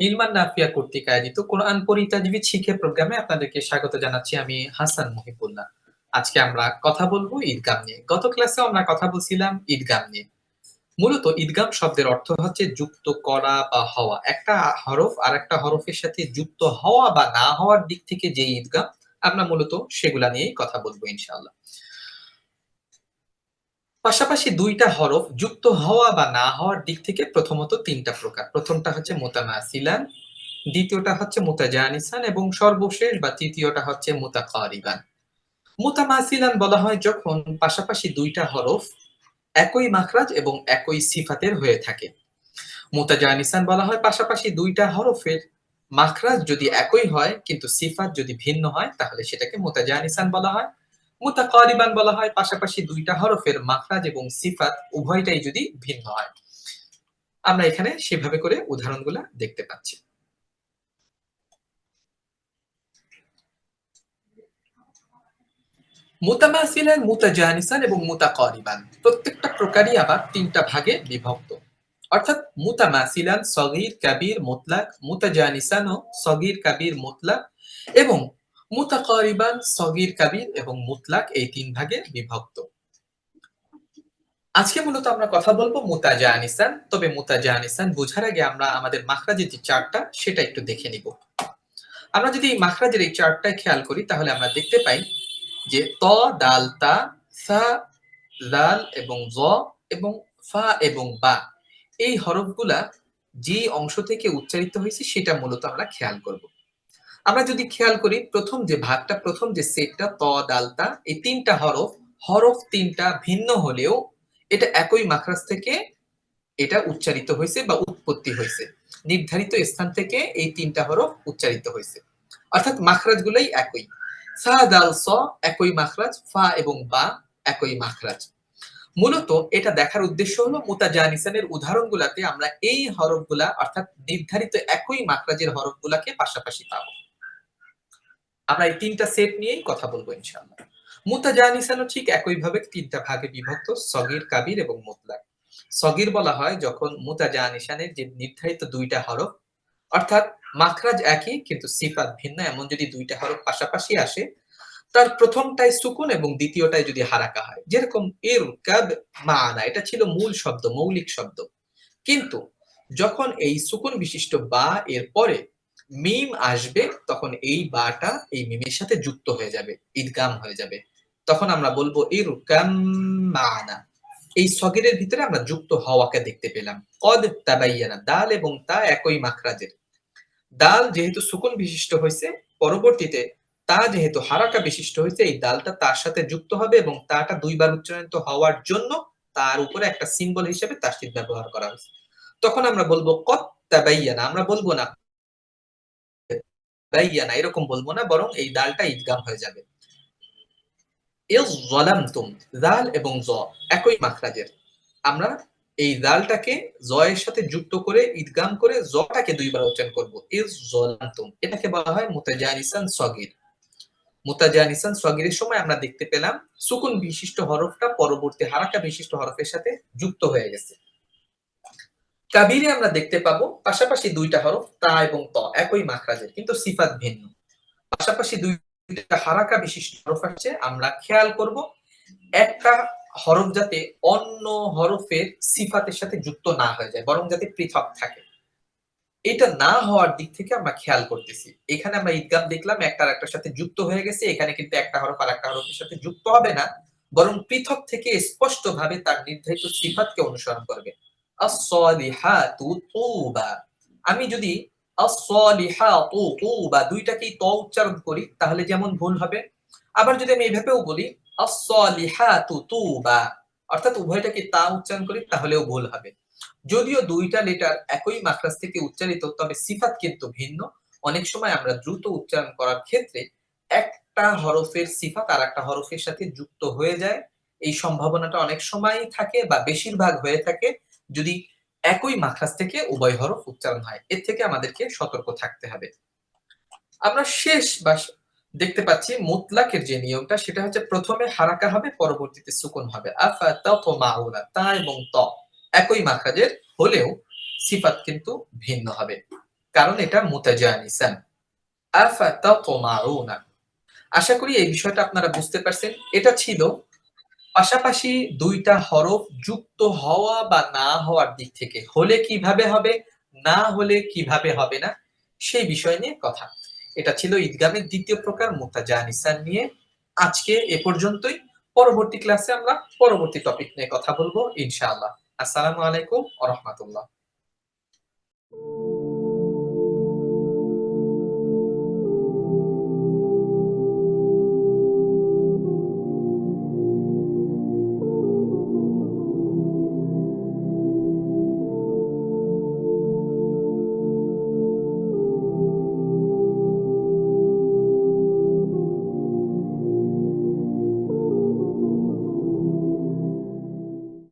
ইলমান নাফিয়া কর্তৃক আয়োজিত কোরআন শিখে প্রোগ্রামে আপনাদেরকে স্বাগত জানাচ্ছি আমি হাসান মুহিবুল্লাহ। আজকে আমরা কথা বলব ঈদগাম নিয়ে। গত ক্লাসে আমরা কথা বলছিলাম ঈদগাম নিয়ে। মূলত ঈদগাম শব্দের অর্থ হচ্ছে যুক্ত করা বা হওয়া। একটা হরফ আর একটা হরফের সাথে যুক্ত হওয়া বা না হওয়ার দিক থেকে যে ঈদগাম, আমরা মূলত সেগুলা নিয়েই কথা বলব ইনশাআল্লাহ। পাশাপাশি দুইটা হরফ যুক্ত হওয়া বা না হওয়ার দিক থেকে প্রথমত তিনটা প্রকার। প্রথমটা হচ্ছে মোতামাসিলান, দ্বিতীয়টা হচ্ছে মোতাজানিসান এবং সর্বশেষ বা তৃতীয়টা হচ্ছে মোতাকারিবান। মোতামাসিলান বলা হয় যখন পাশাপাশি দুইটা হরফ একই মাখরাজ এবং একই সিফাতের হয়ে থাকে। মোতাজানিসান বলা হয় পাশাপাশি দুইটা হরফের মাখরাজ যদি একই হয় কিন্তু সিফাত যদি ভিন্ন হয় তাহলে সেটাকে মোতাজানিসান বলা হয়। মুতাকারিবান বলা হয়, পাশাপাশি দুইটা হরফের মাখরাজ এবং সিফাত উভয়টাই যদি ভিন্ন হয়। আমরা এখানে সেভাবে করে উদাহরণগুলা দেখতে পাচ্ছি। মুতামাসিলান, মুতাজানিসান এবং মুতাকারিবান, প্রত্যেকটা প্রকারই আবার তিনটা ভাগে বিভক্ত। অর্থাৎ মুতামাসিলান, সগীর, কাবির, মুতলাক, মুতাজানিসান ও সগীর, কাবির, মুতলাক এবং মুতাকারিবান, সগীর, কাবির এবং মুতলাক এই তিন ভাগে বিভক্ত। আজকে মূলত আমরা কথা বলব মুতাজা আনিসান তবে মুতাজা আনিসান বোঝার আগে আমরা আমাদের মাখরাজের যে চার্টটা সেটা একটু দেখে নিব। আমরা যদি এই মাখরাজের এই চার্টটা খেয়াল করি, তাহলে আমরা দেখতে পাই যে ত, দাল, তা, সা, লাল এবং জ এবং ফা এবং বা এই হরফগুলা যে অংশ থেকে উচ্চারিত হয়েছে, সেটা মূলত আমরা খেয়াল করব। আমরা যদি খেয়াল করি, প্রথম যে ভাগটা, প্রথম যে সেটটা, ত, দালতা, এই তিনটা হরফ হরফ তিনটা ভিন্ন হলেও এটা একই মাখরাজ থেকে এটা উচ্চারিত হয়েছে বা উৎপত্তি হয়েছে। নির্ধারিত স্থান থেকে এই তিনটা হরফ উচ্চারিত হয়েছে। অর্থাৎ মাখরাজ গুলাই একই। সা, দাল, স একই মাখরাজ, ফা এবং বা একই মাখরাজ। মূলত এটা দেখার উদ্দেশ্য হলো মুতাজানিসানের উদাহরণগুলাতে আমরা এই হরফগুলা, অর্থাৎ নির্ধারিত একই মাখরাজের হরফগুলাকে পাশাপাশি পাবো। আমরা এই তিনটা সেট নিয়েই কথা বলব ইনশাআল্লাহ। মুতাজানিসানও ঠিক একইভাবে তিনটা ভাগে বিভক্ত, সগির, কাবির এবং মুতলাক। সগির বলা হয় যখন মুতাজানিসানের যে নির্ধারিত দুইটা হরফ, অর্থাৎ মাখরাজ একই, কিন্তু সিফাত ভিন্ন, এমন যদি দুইটা হরফ পাশাপাশি আসে, তার প্রথমটাই সুকুন এবং দ্বিতীয়টাই যদি হারাকা হয়। যেরকম এর কাব মানা, এটা ছিল মূল শব্দ, মৌলিক শব্দ। কিন্তু যখন এই সুকুন বিশিষ্ট বা এর পরে মিম আসবে, তখন এই বাটা এই মিমের সাথে যুক্ত হয়ে যাবে, ঈদগাম হয়ে যাবে। তখন আমরা বলব এর মানা। এই সগিরের ভিতরে আমরা যুক্ত হওয়াকে দেখতে পেলাম। কদ তাবাইয়ানা, দাল এবং তা একই মাখরাজের। দাল যেহেতু সুকুন বিশিষ্ট হয়েছে পরবর্তীতে তা যেহেতু হারাকা বিশিষ্ট হয়েছে এই দালটা তার সাথে যুক্ত হবে এবং তাটা দুইবার উচ্চারিত হওয়ার জন্য তার উপরে একটা সিম্বল হিসেবে তাসিদ ব্যবহার করা হয়েছে। তখন আমরা বলব কত তাবাইয়ানা। আমরা বলব না বাইয়ানা এরকম বলব না, বরং এই দালটা ঈদগাম হয়ে যাবে। এবং জ, একই মাখরাজের। আমরা এই জয়ের সাথে যুক্ত করে ঈদগাম করে জটাকে দুইবার উচ্চারণ করব। এটাকে বলা হয় মুতাজানিসান সগির। মুতাজানিসান সগিরের সময় আমরা দেখতে পেলাম, সুকুন বিশিষ্ট হরফটা পরবর্তী হারাকা বিশিষ্ট হরফের সাথে যুক্ত হয়ে গেছে। কাবিরে আমরা দেখতে পাবো পাশাপাশি দুইটা হরফ, তা এবং ত, একই মাখরাজের, কিন্তু সিফাত ভিন্ন। পাশাপাশি দুইটা হারাকা বিশিষ্ট হরফ আছে, আমরা খেয়াল করব একটা হরফ যাতে অন্য হরফের সিফাতের সাথে যুক্ত না হয়ে যায়, বরং যাতে পৃথক থাকে। এটা না হওয়ার দিক থেকে আমরা খেয়াল করতেছি। এখানে আমরা ঈদগাম দেখলাম, একটা একটার সাথে যুক্ত হয়ে গেছে, এখানে কিন্তু একটা হরফ আর একটা হরফের সাথে যুক্ত হবে না, বরং পৃথক থেকে স্পষ্ট ভাবে তার নির্ধারিত সিফাতকে অনুসরণ করবে। আমি যদি বা দুইটাকেই ত উচ্চারণ করি, তাহলে যেমন ভুল হবে। আবার যদি আমি এইভাবেও বলি অর্থাৎ উভয়টাকে তা উচ্চারণ করি, তাহলেও ভুল হবে। যদিও দুইটা লেটার একই মাখরাজ থেকে উচ্চারিত, তবে সিফাত কিন্তু ভিন্ন। অনেক সময় আমরা দ্রুত উচ্চারণ করার ক্ষেত্রে একটা হরফের সিফাত আর একটা হরফের সাথে যুক্ত হয়ে যায়। এই সম্ভাবনাটা অনেক সময়ই থাকে বা বেশিরভাগ হয়ে থাকে। যদি একই মাখরাজ থেকে উভয় হরফ উচ্চারণ হয়, এর থেকে আমাদেরকে সতর্ক থাকতে হবে। আমরা শেষ বা দেখতে পাচ্ছি মুতলাকের যে নিয়মটা, সেটা হচ্ছে প্রথমে হারাকা হবে, পরবর্তীতে সুকুন হবে। আফা তাতমাউনা তা এবং ত একই মাখরাজের হলেও সিফাত কিন্তু ভিন্ন হবে। কারণ এটা মুতাজানিসান। আফা তাতমাউনা আশা করি এই বিষয়টা আপনারা বুঝতে পারছেন। এটা ছিল পাশাপাশি দুইটা হরফ যুক্ত হওয়া বা না হওয়ার দিক থেকে হলে কীভাবে হবে, না হলে কীভাবে হবে না, সেই বিষয় নিয়ে কথা। এটা ছিল ঈদগামের দ্বিতীয় প্রকার মুতাজানিসান নিয়ে। আজকে এ পর্যন্তই। পরবর্তী ক্লাসে আমরা পরবর্তী টপিক নিয়ে কথা বলব, ইনশাআল্লাহ। আসসালামু আলাইকুম ওয়া রাহমাতুল্লাহ।